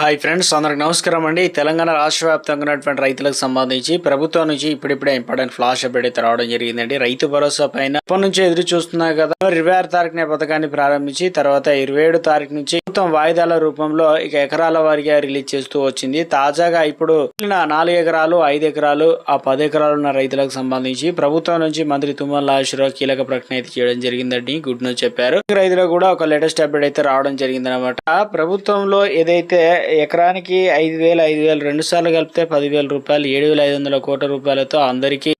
Hi friends అందరికి నమస్కారం అండి. తెలంగాణ రాష్ట్ర వ్యాప్తంగా ఉన్నటువంటి రైతులకు సంబంధించి ప్రభుత్వం నుంచి ఇప్పుడిప్పుడే ఇంపార్టెంట్ ఫ్లాష్ అప్డేట్ అయితే రావడం జరిగిందండి. రైతు భరోసా పైన ఇప్పటి నుంచి ఎదురు చూస్తున్నారు కదా ఇరవై ఆరు తారీఖున పథకాన్ని ప్రారంభించి తర్వాత ఇరవై ఏడు తారీఖు నుంచి మొత్తం వాయిదాల రూపంలో ఇక ఎకరాల వారిగా రిలీజ్ చేస్తూ వచ్చింది. తాజాగా ఇప్పుడు నాలుగు ఎకరాలు ఐదు ఎకరాలు ఆ పది ఎకరాలు ఉన్న రైతులకు సంబంధించి ప్రభుత్వం నుంచి మంత్రి తుమ్మల నాగేశ్వరరావు కీలక ప్రకటన అయితే చేయడం జరిగిందండి. గుడ్ న్యూస్ చెప్పారు. రైతులకు కూడా ఒక లేటెస్ట్ అప్డేట్ అయితే రావడం జరిగిందనమాట ప్రభుత్వంలో ఏదైతే ఎకరానికి ఐదు వేలు ఐదు వేలు రెండు సార్లు కలిపితే పదివేల రూపాయలు ఏడు వేల ఐదు వందల కోట్ల రూపాయలతో అందరికీ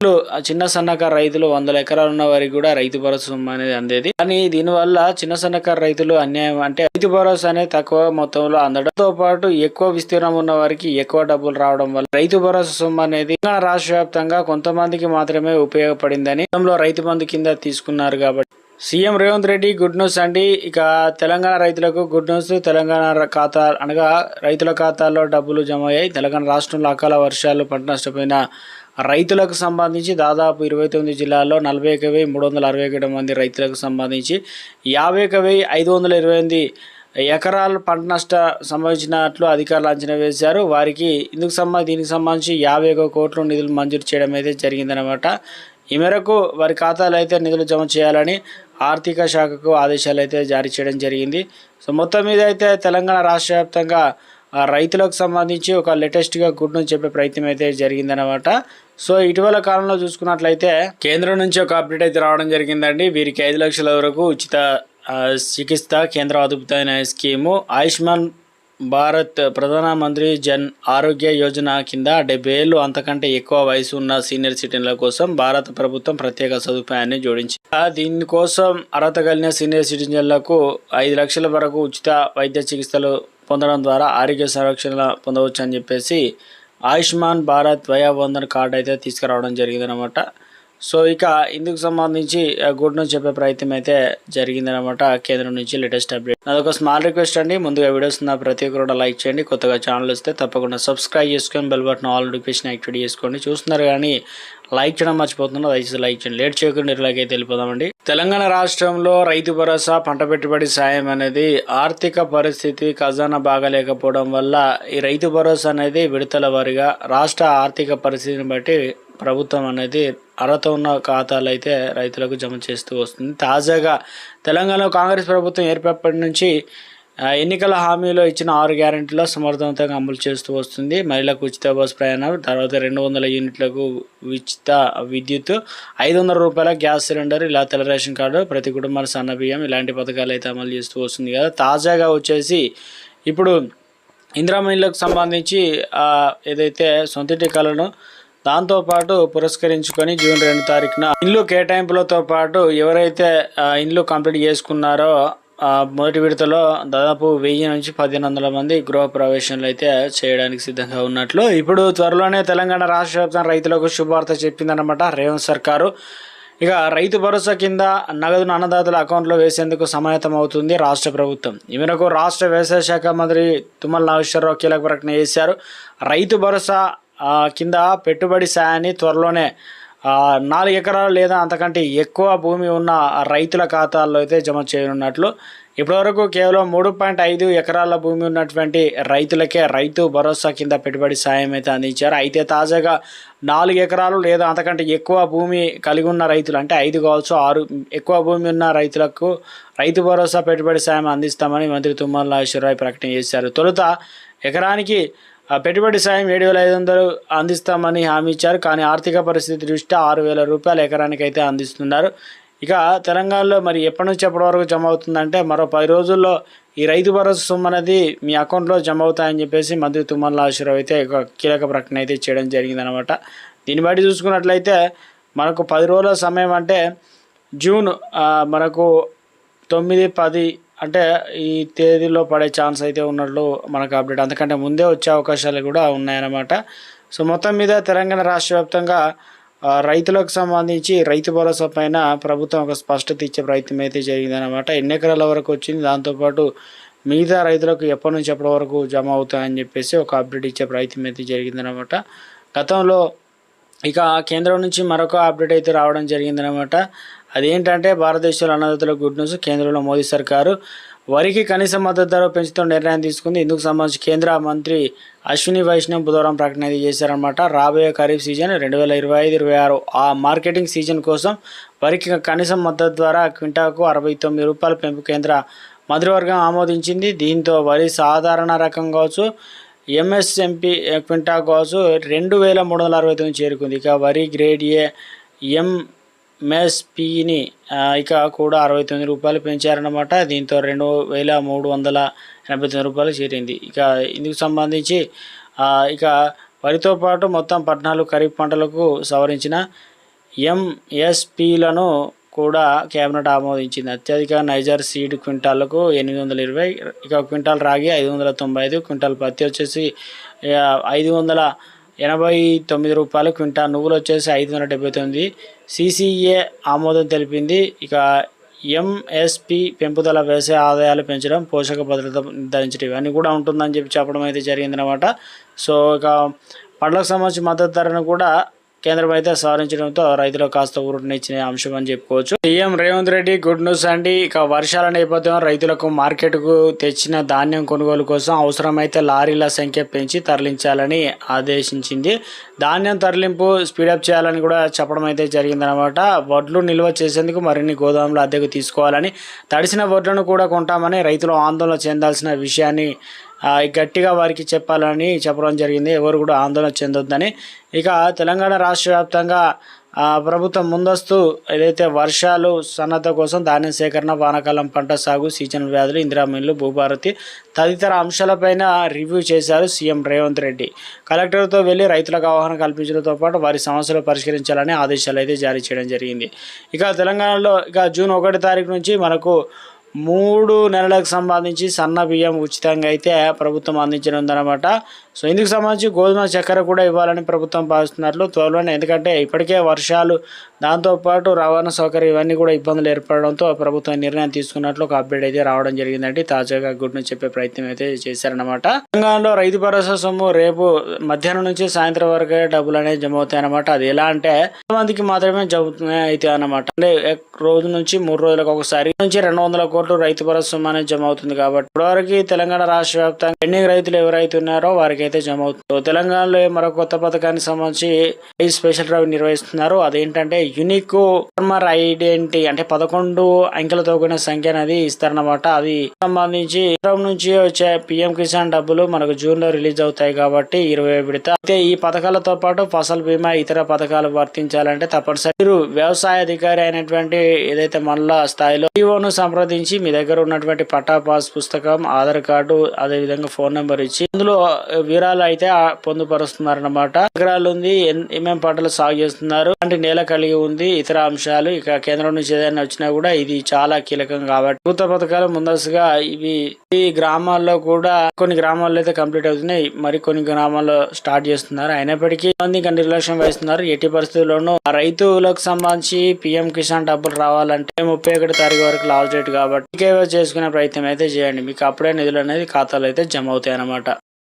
చిన్న సన్నకారు రైతులు వందల ఎకరాలు ఉన్న వారికి కూడా రైతు భరోసా సొమ్ము అనేది అందేది. కానీ దీనివల్ల చిన్న సన్నకారు రైతులు అన్యాయం అంటే రైతు భరోసా అనేది తక్కువ మొత్తంలో అందడంతో పాటు ఎక్కువ విస్తీర్ణం ఉన్న వారికి ఎక్కువ డబ్బులు రావడం వల్ల రైతు భరోసా సొమ్ము అనేది రాష్ట్ర వ్యాప్తంగా కొంతమందికి మాత్రమే ఉపయోగపడిందని గతంలో రైతు బంధు కింద తీసుకున్నారు కాబట్టి CM Revanth Reddy good news అండి. ఇక తెలంగాణ రైతులకు గుడ్ న్యూస్ తెలంగాణ ఖాతా అనగా రైతుల ఖాతాల్లో డబ్బులు జమ అయ్యాయి. తెలంగాణ రాష్ట్రంలో అకాల వర్షాలు పంట నష్టపోయిన రైతులకు సంబంధించి దాదాపు ఇరవై తొమ్మిది జిల్లాల్లో నలభై ఒక వెయ్యి మూడు వందల అరవై ఒకటి మంది రైతులకు సంబంధించి యాభై ఒక వెయ్యి ఐదు వందల ఇరవై ఎనిమిది ఎకరాలు పంట నష్ట సంభవించినట్లు అధికారులు అంచనా వేశారు. వారికి ఇందుకు సంబంధించి దీనికి సంబంధించి యాభై ఒక కోట్లు నిధులు మంజూరు చేయడం అయితే జరిగిందనమాట ఈ మేరకు వారి ఖాతాలో అయితే నిధులు జమ చేయాలని ఆర్థిక శాఖకు ఆదేశాలు అయితే జారీ చేయడం జరిగింది. సో మొత్తం మీద అయితే తెలంగాణ రాష్ట్ర వ్యాప్తంగా రైతులకు సంబంధించి ఒక లేటెస్ట్గా గుడ్ న్యూస్ చెప్పే ప్రయత్నం అయితే జరిగిందనమాట సో ఇటీవల కాలంలో చూసుకున్నట్లయితే కేంద్రం నుంచి ఒక అప్డేట్ అయితే రావడం జరిగిందండి. వీరికి ఐదు లక్షల వరకు ఉచిత చికిత్స కేంద్ర అదుపుతైన స్కీము ఆయుష్మాన్ భారత్ ప్రధానమంత్రి జన్ ఆరోగ్య యోజన కింద డెబ్బై ఏళ్ళు అంతకంటే ఎక్కువ వయసు ఉన్న సీనియర్ సిటిజన్ల కోసం భారత ప్రభుత్వం ప్రత్యేక సదుపాయాన్ని జోడించింది. దీనికోసం అర్హత కలిగిన సీనియర్ సిటిజన్లకు ఐదు లక్షల వరకు ఉచిత వైద్య చికిత్సలు పొందడం ద్వారా ఆరోగ్య సంరక్షణ పొందవచ్చు అని చెప్పేసి ఆయుష్మాన్ భారత్ వయాబంధన్ కార్డు అయితే తీసుకురావడం జరిగిందనమాట సో ఇక ఇందుకు సంబంధించి ఆ, గుడ్ న్యూస్ చెప్పే ప్రయత్నం అయితే జరిగిందనమాట కేంద్రం నుంచి లేటెస్ట్ అప్డేట్. అదొక స్మాల్ రిక్వెస్ట్ అండి. ముందుగా వీడియోస్ ఉన్న ప్రతి ఒక్కరు కూడా లైక్ చేయండి. కొత్తగా ఛానల్ వస్తే తప్పకుండా సబ్స్క్రైబ్ చేసుకొని bell button all notification activate చేసుకోండి. చూస్తున్నారు కానీ లైక్ చేయడం మర్చిపోతున్నారు. దయచేసి లైక్ చేయండి. లేట్ చేయకుండా ఇలాగే తెలిపోదామండి తెలంగాణ రాష్ట్రంలో రైతు భరోసా పంట పెట్టుబడి సాయం అనేది ఆర్థిక పరిస్థితి ఖజానా బాగాలేకపోవడం వల్ల ఈ రైతు భరోసా అనేది విడతల వారిగా రాష్ట్ర ఆర్థిక పరిస్థితిని బట్టి ప్రభుత్వం అనేది అర్హత ఉన్న ఖాతాలు అయితే రైతులకు జమ చేస్తూ వస్తుంది. తాజాగా తెలంగాణలో కాంగ్రెస్ ప్రభుత్వం ఏర్పడినప్పటి నుంచి ఎన్నికల హామీలో ఇచ్చిన ఆరు గ్యారంటీలో సమర్థవంతంగా అమలు చేస్తూ వస్తుంది. మహిళలకు ఉచిత బస్ ప్రయాణం తర్వాత రెండు వందల యూనిట్లకు ఉచిత విద్యుత్ ఐదు వందల రూపాయల గ్యాస్ సిలిండర్ ఇలా తెల్ల రేషన్ కార్డు ప్రతి కుటుంబానికి సన్న బియ్యం ఇలాంటి పథకాలు అయితే అమలు చేస్తూ వస్తుంది కదా. తాజాగా వచ్చేసి ఇప్పుడు ఇందిరామహిళకు సంబంధించి ఏదైతే సొంత టీకాలను దాంతోపాటు పురస్కరించుకొని జూన్ రెండు తారీఖున ఇల్లు కేటాయింపులతో పాటు ఎవరైతే ఇండ్లు కంప్లీట్ చేసుకున్నారో మొదటి విడతలో దాదాపు వెయ్యి నుంచి పదిహేను వందల మంది గృహ ప్రవేశంలో అయితే చేయడానికి సిద్ధంగా ఉన్నట్లు. ఇప్పుడు త్వరలోనే తెలంగాణ రాష్ట్ర వ్యాప్తంగా రైతులకు శుభవార్త చెప్పిందన్నమాట రేవంత్ సర్కారు. ఇక రైతు భరోసా కింద నగదును అన్నదాతల అకౌంట్లో వేసేందుకు సమాయత్తం అవుతుంది రాష్ట్ర ప్రభుత్వం. ఈ మేరకు రాష్ట్ర వ్యవసాయ శాఖ మంత్రి తుమ్మల నాగేశ్వరరావు కీలక ప్రకటన చేశారు. రైతు భరోసా కింద పెట్టుబడి సాయాన్ని త్వరలోనే నాలుగు ఎకరాలు లేదా అంతకంటే ఎక్కువ భూమి ఉన్న రైతుల ఖాతాల్లో అయితే జమ చేయనున్నట్లు ఇప్పటివరకు కేవలం మూడు పాయింట్ ఐదు ఎకరాల భూమి ఉన్నటువంటి రైతులకే రైతు భరోసా కింద పెట్టుబడి సాయం అయితే అందించారు. అయితే తాజాగా నాలుగు ఎకరాలు లేదా అంతకంటే ఎక్కువ భూమి కలిగి ఉన్న రైతులు అంటే ఐదు కావచ్చు ఆరు ఎక్కువ భూమి ఉన్న రైతులకు రైతు భరోసా పెట్టుబడి సాయం అందిస్తామని మంత్రి తుమ్మల నాగేశ్వరరావు ప్రకటన చేశారు. తొలుత ఎకరానికి పెట్టుబడి సాయం ఏడు వేల ఐదు వందలు అందిస్తామని హామీ ఇచ్చారు. కానీ ఆర్థిక పరిస్థితి దృష్ట్యా ఆరు వేల రూపాయలు ఎకరానికి అయితే అందిస్తున్నారు. ఇక తెలంగాణలో మరి ఎప్పటి నుంచి ఎప్పటి వరకు జమ అవుతుందంటే మరో పది రోజుల్లో ఈ రైతు భరోసా సొమ్ము అనేది మీ అకౌంట్లో జమ అవుతాయని చెప్పేసి మంత్రి తుమ్మల నాగేశ్వరరావు అయితే ఒక కీలక ప్రకటన అయితే చేయడం జరిగిందనమాట దీన్ని బట్టి చూసుకున్నట్లయితే మనకు పది రోజుల సమయం అంటే జూన్ మనకు తొమ్మిది పది అంటే ఈ తేదీలో పడే ఛాన్స్ అయితే ఉన్నట్లు మనకు అప్డేట్. అందుకంటే ముందే వచ్చే అవకాశాలు కూడా ఉన్నాయన్నమాట. సో మొత్తం మీద తెలంగాణ రాష్ట్ర వ్యాప్తంగా రైతులకు సంబంధించి రైతు భరోసా పైన ప్రభుత్వం ఒక స్పష్టత ఇచ్చే ప్రయత్నం అయితే జరిగిందనమాట ఎన్ని ఎకరాల వరకు వచ్చింది దాంతోపాటు మిగతా రైతులకు ఎప్పటి నుంచి ఎప్పటి వరకు జమ అవుతాయని చెప్పేసి ఒక అప్డేట్ ఇచ్చే ప్రయత్నం అయితే జరిగిందనమాట గతంలో ఇక కేంద్రం నుంచి మరొక అప్డేట్ అయితే రావడం జరిగిందనమాట అదేంటంటే భారతదేశంలో అన్నదాతల గుడ్ న్యూస్ కేంద్రంలో మోదీ సర్కారు. వరికి కనీస మద్దతు ధర పెంచుతూ నిర్ణయం తీసుకుంది. ఇందుకు సంబంధించి కేంద్ర మంత్రి అశ్విని వైష్ణవ్ బుధవారం ప్రకటన చేశారనమాట రాబోయే ఖరీఫ్ సీజన్ రెండు వేల ఇరవై ఐదు ఇరవై ఆరు. ఆ మార్కెటింగ్ సీజన్ కోసం వరికి కనీస మద్దతు ద్వారా క్వింటాకు అరవై తొమ్మిది రూపాయల పెంపు కేంద్ర మంత్రివర్గం ఆమోదించింది. దీంతో వరి సాధారణ రకం కావచ్చు ఎంఎస్ఎంపి క్వింటా కావచ్చు రెండు వేల మూడు వందల అరవై తొమ్మిది చేరుకుంది. ఇక వరి గ్రేడ్ ఏ ఎం ఎంఎస్పిని ఇక కూడా అరవై తొమ్మిది రూపాయలు పెంచారన్నమాట. దీంతో రెండు వేల మూడు వందల ఎనభై తొమ్మిది రూపాయలు చేరింది. ఇక ఇందుకు సంబంధించి ఇక వరితో పాటు మొత్తం పద్నాలుగు ఖరీఫ్ పంటలకు సవరించిన ఎంఎస్పీలను కూడా కేబినెట్ ఆమోదించింది. అత్యధిక నైజర్ సీడ్ క్వింటాలకు ఎనిమిది వందల ఇరవై ఇక క్వింటాల్ రాగి ఐదు వందల తొంభై ఐదు క్వింటాల్ పత్తి వచ్చేసి ఐదు వందల ఎనభై తొమ్మిది రూపాయలు క్వింటా నువ్వులు వచ్చేసి ఐదు వందల డెబ్బై తొమ్మిది. సిసిఏ ఆమోదం తెలిపింది. ఇక ఎంఎస్పి పెంపుదల వ్యవసాయ ఆదాయాలు పెంచడం పోషక భద్రత నిర్ధారించడం ఇవన్నీ కూడా ఉంటుందని చెప్పి చెప్పడం అయితే జరిగిందనమాట సో ఇక పండ్లకు సంబంధించి మద్దతు ధరను కూడా కేంద్రం అయితే సవరించడంతో రైతులకు కాస్త ఊరటనిచ్చిన అంశం అని చెప్పుకోవచ్చు. CM Revanth Reddy good news అండి. ఇక వర్షాల నేపథ్యంలో రైతులకు మార్కెట్కు తెచ్చిన ధాన్యం కొనుగోలు కోసం అవసరమైతే లారీల సంఖ్య పెంచి తరలించాలని ఆదేశించింది. ధాన్యం తరలింపు స్పీడప్ చేయాలని కూడా చెప్పడం అయితే జరిగిందనమాట వడ్లు నిల్వ చేసేందుకు మరిన్ని గోదాములు అద్దెకు తీసుకోవాలని తడిసిన వడ్లను కూడా కొంటామని రైతులు ఆందోళన చెందాల్సిన విషయాన్ని గట్టిగా వారికి చెప్పాలని చెప్పడం జరిగింది. ఎవరు కూడా ఆందోళన చెందొద్దని. ఇక తెలంగాణ రాష్ట్ర వ్యాప్తంగా ప్రభుత్వం ముందస్తు ఏదైతే వర్షాలు సన్నద్ధ కోసం ధాన్యం సేకరణ వానాకాలం పంట సాగు సీజనల్ వ్యాధులు ఇందిరామిన్లు భూభారతి తదితర అంశాలపైన రివ్యూ చేశారు సీఎం రేవంత్ రెడ్డి. కలెక్టర్తో వెళ్ళి రైతులకు అవగాహన కల్పించడంతో పాటు వారి సమస్యలు పరిష్కరించాలని ఆదేశాలు అయితే జారీ చేయడం జరిగింది. ఇక తెలంగాణలో ఇక జూన్ ఒకటి తారీఖు నుంచి మనకు మూడు నెలలకు సంబంధించి సన్న బియ్యం ఉచితంగా అయితే ప్రభుత్వం అందించనుందనమాట సో ఇందుకు సంబంధించి గోధుమ చక్కెర కూడా ఇవ్వాలని ప్రభుత్వం భావిస్తున్నట్లు త్వరలోనే ఎందుకంటే ఇప్పటికే వర్షాలు దాంతోపాటు రవాణా సౌకర్యం ఇవన్నీ కూడా ఇబ్బందులు ఏర్పడడంతో ప్రభుత్వం నిర్ణయం తీసుకున్నట్లు ఒక అప్డేట్ అయితే రావడం జరిగిందండి. తాజాగా గుడ్ నుంచి చెప్పే ప్రయత్నం అయితే చేశారనమాట తెలంగాణలో రైతు భరోసా సొమ్ము రేపు మధ్యాహ్నం నుంచి సాయంత్రం వరకే డబ్బులు అనేది జమ అవుతాయి అనమాట అది ఎలా అంటే మందికి మాత్రమే జమ అయితే అనమాట అంటే రోజు నుంచి మూడు రోజులకు ఒకసారి నుంచి రెండు వందల కోట్లు రైతు భరోసా సొమ్ము అనేది జమ అవుతుంది కాబట్టి ఇప్పటివరకు తెలంగాణ రాష్ట్ర వ్యాప్తంగా పెండింగ్ రైతులు ఎవరైతే ఉన్నారో వారికి అయితే జమ అవుతుంది. తెలంగాణలో మరో కొత్త పథకానికి సంబంధించి స్పెషల్ డ్రైవ్ నిర్వహిస్తున్నారు. అదేంటంటే యునిక్ ఫార్మర్ ఐడెంటిటీ అంటే పదకొండు అంకెలతో కూడిన సంఖ్య అనేది ఇస్తారన్నమాట. అది సంబంధించి కేంద్రం నుంచి వచ్చే పిఎం కిసాన్ డబ్బులు మనకు జూన్లో రిలీజ్ అవుతాయి కాబట్టి ఇరవై విడత. అయితే ఈ పథకాలతో పాటు ఫసల్ బీమా ఇతర పథకాలు వర్తించాలంటే తప్పనిసరి. మీరు వ్యవసాయ అధికారి అయినటువంటి ఏదైతే మండల స్థాయిలో ఈఓను సంప్రదించి మీ దగ్గర ఉన్నటువంటి పట్టా పాస్ పుస్తకం ఆధార్ కార్డు అదే విధంగా ఫోన్ నెంబర్ ఇచ్చి అందులో వివరాలు అయితే పొందుపరుస్తున్నారన్నమాట. ఎకరాలు ఉంది ఎన్- ఏమేం పంటలు సాగు చేస్తున్నారు అంటే నేల కలిగి ఉంది. ఇతర అంశాలు ఇక కేంద్రం నుంచి ఏదైనా వచ్చినా కూడా ఇది చాలా కీలకం కాబట్టి. ప్రభుత్వ పథకాలు ముందస్తుగా ఇవి ఈ గ్రామాల్లో కూడా కొన్ని గ్రామాల్లో అయితే కంప్లీట్ అవుతున్నాయి. మరి కొన్ని గ్రామాల్లో స్టార్ట్ చేస్తున్నారు. అయినప్పటికీ మంది ఇంకా నిర్లక్ష్యం వహిస్తున్నారు. ఎట్టి పరిస్థితుల్లోనూ రైతులకు సంబంధించి పిఎం కిసాన్ డబ్బులు రావాలంటే ముప్పై ఒకటి తారీఖు వరకు లాస్ట్ డేట్ కాబట్టి. చేసుకునే ప్రయత్నం అయితే చేయండి. మీకు అప్పుడే నిధులు అనేది ఖాతాలో అయితే జమ అవుతాయి అన్నమాట.